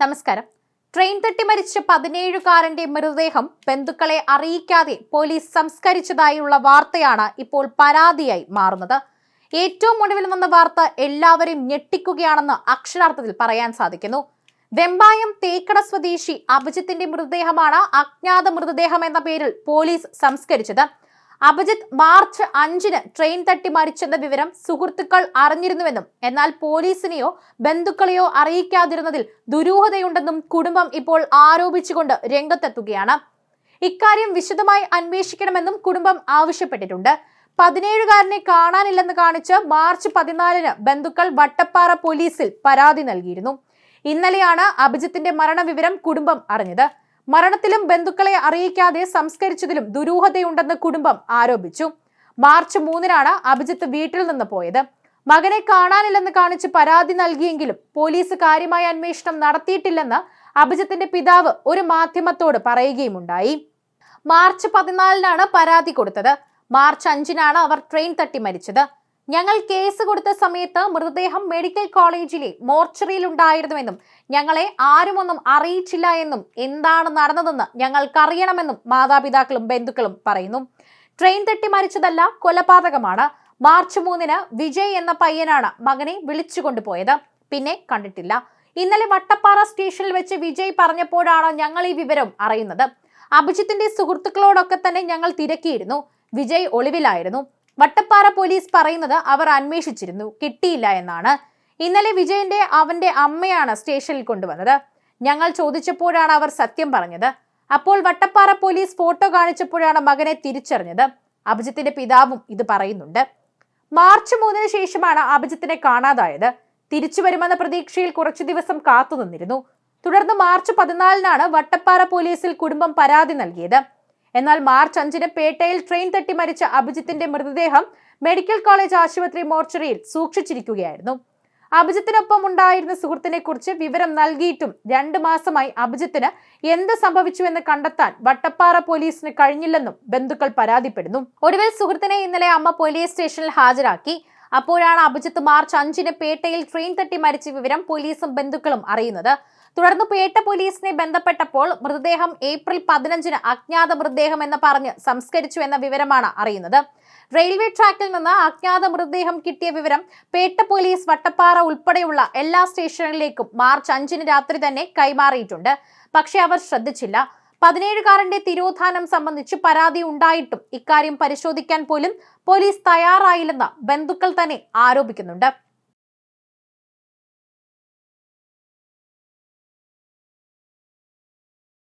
നമസ്കാരം. ട്രെയിൻ തട്ടി മരിച്ച പതിനേഴുകാരന്റെ മൃതദേഹം ബന്ധുക്കളെ അറിയിക്കാതെ പോലീസ് സംസ്കരിച്ചതായുള്ള വാർത്തയാണ് ഇപ്പോൾ പരാതിയായി മാറുന്നത്. ഏറ്റവും ഒടുവിൽ വന്ന വാർത്ത എല്ലാവരെയും ഞെട്ടിക്കുകയാണെന്ന് അക്ഷരാർത്ഥത്തിൽ പറയാൻ സാധിക്കുന്നു. വെമ്പായം തേക്കട സ്വദേശി അഭിജിത്തിന്റെ മൃതദേഹമാണ് അജ്ഞാത മൃതദേഹം എന്ന പേരിൽ പോലീസ് സംസ്കരിച്ചത്. അഭിജിത്ത് മാർച്ച് അഞ്ചിന് ട്രെയിൻ തട്ടി മരിച്ചെന്ന വിവരം സുഹൃത്തുക്കൾ അറിഞ്ഞിരുന്നുവെന്നും എന്നാൽ പോലീസിനെയോ ബന്ധുക്കളെയോ അറിയിക്കാതിരുന്നതിൽ ദുരൂഹതയുണ്ടെന്നും കുടുംബം ഇപ്പോൾ ആരോപിച്ചുകൊണ്ട് രംഗത്തെത്തുകയാണ്. ഇക്കാര്യം വിശദമായി അന്വേഷിക്കണമെന്നും കുടുംബം ആവശ്യപ്പെട്ടിട്ടുണ്ട്. പതിനേഴുകാരനെ കാണാനില്ലെന്ന് കാണിച്ച് മാർച്ച് പതിനാലിന് ബന്ധുക്കൾ വട്ടപ്പാറ പോലീസിൽ പരാതി നൽകിയിരുന്നു. ഇന്നലെയാണ് അഭിജിത്തിന്റെ മരണവിവരം കുടുംബം അറിഞ്ഞത്. മരണത്തിലും ബന്ധുക്കളെ അറിയിക്കാതെ സംസ്കരിച്ചതിലും ദുരൂഹതയുണ്ടെന്ന് കുടുംബം ആരോപിച്ചു. മാർച്ച് മൂന്നിനാണ് അഭിജിത്ത് വീട്ടിൽ നിന്ന് പോയത്. മകനെ കാണാനില്ലെന്ന് കാണിച്ച് പരാതി നൽകിയെങ്കിലും പോലീസ് കാര്യമായ അന്വേഷണം നടത്തിയിട്ടില്ലെന്ന് അഭിജിത്തിന്റെ പിതാവ് ഒരു മാധ്യമത്തോട് പറയുകയുമുണ്ടായി. മാർച്ച് പതിനാലിനാണ് പരാതി കൊടുത്തത്. മാർച്ച് അഞ്ചിനാണ് അവർ ട്രെയിൻ തട്ടി മരിച്ചത്. ഞങ്ങൾ കേസ് കൊടുത്ത സമയത്ത് മൃതദേഹം മെഡിക്കൽ കോളേജിലെ മോർച്ചറിയിൽ ഉണ്ടായിരുന്നുവെന്നും ഞങ്ങളെ ആരുമൊന്നും അറിയിച്ചില്ല എന്നും എന്താണ് നടന്നതെന്ന് ഞങ്ങൾക്കറിയണമെന്നും മാതാപിതാക്കളും ബന്ധുക്കളും പറയുന്നു. ട്രെയിൻ തട്ടി മരിച്ചതല്ല കൊലപാതകമാണ്. മാർച്ച് മൂന്നിന് വിജയ് എന്ന പയ്യനാണ് മകനെ വിളിച്ചു കൊണ്ടുപോയത്. പിന്നെ കണ്ടിട്ടില്ല. ഇന്നലെ വട്ടപ്പാറ സ്റ്റേഷനിൽ വെച്ച് വിജയ് പറഞ്ഞപ്പോഴാണ് ഞങ്ങൾ ഈ വിവരം അറിയുന്നത്. അഭിജിത്തിന്റെ സുഹൃത്തുക്കളോടൊക്കെ തന്നെ ഞങ്ങൾ തിരക്കിയിരുന്നു. വിജയ് ഒളിവിലായിരുന്നു. വട്ടപ്പാറ പോലീസ് പറയുന്നത് അവർ അന്വേഷിച്ചിരുന്നു. കിട്ടിയില്ല എന്നാണ്. ഇന്നലെ വിജയന്റെ അവന്റെ അമ്മയാണ് സ്റ്റേഷനിൽ കൊണ്ടുവന്നത്. ഞങ്ങൾ ചോദിച്ചപ്പോഴാണ് അവർ സത്യം പറഞ്ഞത്. അപ്പോൾ വട്ടപ്പാറ പോലീസ് ഫോട്ടോ കാണിച്ചപ്പോഴാണ് മകനെ തിരിച്ചറിഞ്ഞത്. അഭിജിത്തിന്റെ പിതാവും ഇത് പറയുന്നുണ്ട്. മാർച്ച് മൂന്നിന് ശേഷമാണ് അഭിജിത്തിനെ കാണാതായത്. തിരിച്ചു വരുമെന്ന പ്രതീക്ഷയിൽ കുറച്ചു ദിവസം കാത്തുനിന്നിരുന്നു. തുടർന്ന് മാർച്ച് പതിനാലിനാണ് വട്ടപ്പാറ പോലീസിൽ കുടുംബം പരാതി നൽകിയത്. എന്നാൽ മാർച്ച് അഞ്ചിന് പേട്ടയിൽ ട്രെയിൻ തട്ടി മരിച്ച അഭിജിത്തിന്റെ മൃതദേഹം മെഡിക്കൽ കോളേജ് ആശുപത്രി മോർച്ചറിയിൽ സൂക്ഷിച്ചിരിക്കുകയായിരുന്നു. അഭിജിത്തിനൊപ്പം ഉണ്ടായിരുന്ന സുഹൃത്തിനെ കുറിച്ച് വിവരം നൽകിയിട്ടും രണ്ടു മാസമായി അഭിജിത്തിന് എന്ത് സംഭവിച്ചുവെന്ന് കണ്ടെത്താൻ വട്ടപ്പാറ പോലീസിന് കഴിഞ്ഞില്ലെന്നും ബന്ധുക്കൾ പരാതിപ്പെടുന്നു. ഒടുവിൽ സുഹൃത്തിനെ ഇന്നലെ അമ്മ പോലീസ് സ്റ്റേഷനിൽ ഹാജരാക്കി. അപ്പോഴാണ് അഭിജിത്ത് മാർച്ച് അഞ്ചിന് പേട്ടയിൽ ട്രെയിൻ തട്ടി മരിച്ച വിവരം പോലീസും ബന്ധുക്കളും അറിയുന്നത്. തുടർന്ന് പേട്ട പോലീസിനെ ബന്ധപ്പെട്ടപ്പോൾ മൃതദേഹം ഏപ്രിൽ പതിനഞ്ചിന് അജ്ഞാത മൃതദേഹം എന്ന് പറഞ്ഞ് സംസ്കരിച്ചു എന്ന വിവരമാണ് അറിയുന്നത്. റെയിൽവേ ട്രാക്കിൽ നിന്ന് അജ്ഞാത മൃതദേഹം കിട്ടിയ വിവരം പേട്ട പോലീസ് വട്ടപ്പാറ ഉൾപ്പെടെയുള്ള എല്ലാ സ്റ്റേഷനുകളിലേക്കും മാർച്ച് അഞ്ചിന് രാത്രി തന്നെ കൈമാറിയിട്ടുണ്ട്. പക്ഷേ അവർ ശ്രദ്ധിച്ചില്ല. പതിനേഴുകാരന്റെ തിരോധാനം സംബന്ധിച്ച് പരാതി ഉണ്ടായിട്ടും ഇക്കാര്യം പരിശോധിക്കാൻ പോലും പോലീസ് തയ്യാറായില്ലെന്ന് ബന്ധുക്കൾ തന്നെ ആരോപിക്കുന്നുണ്ട്.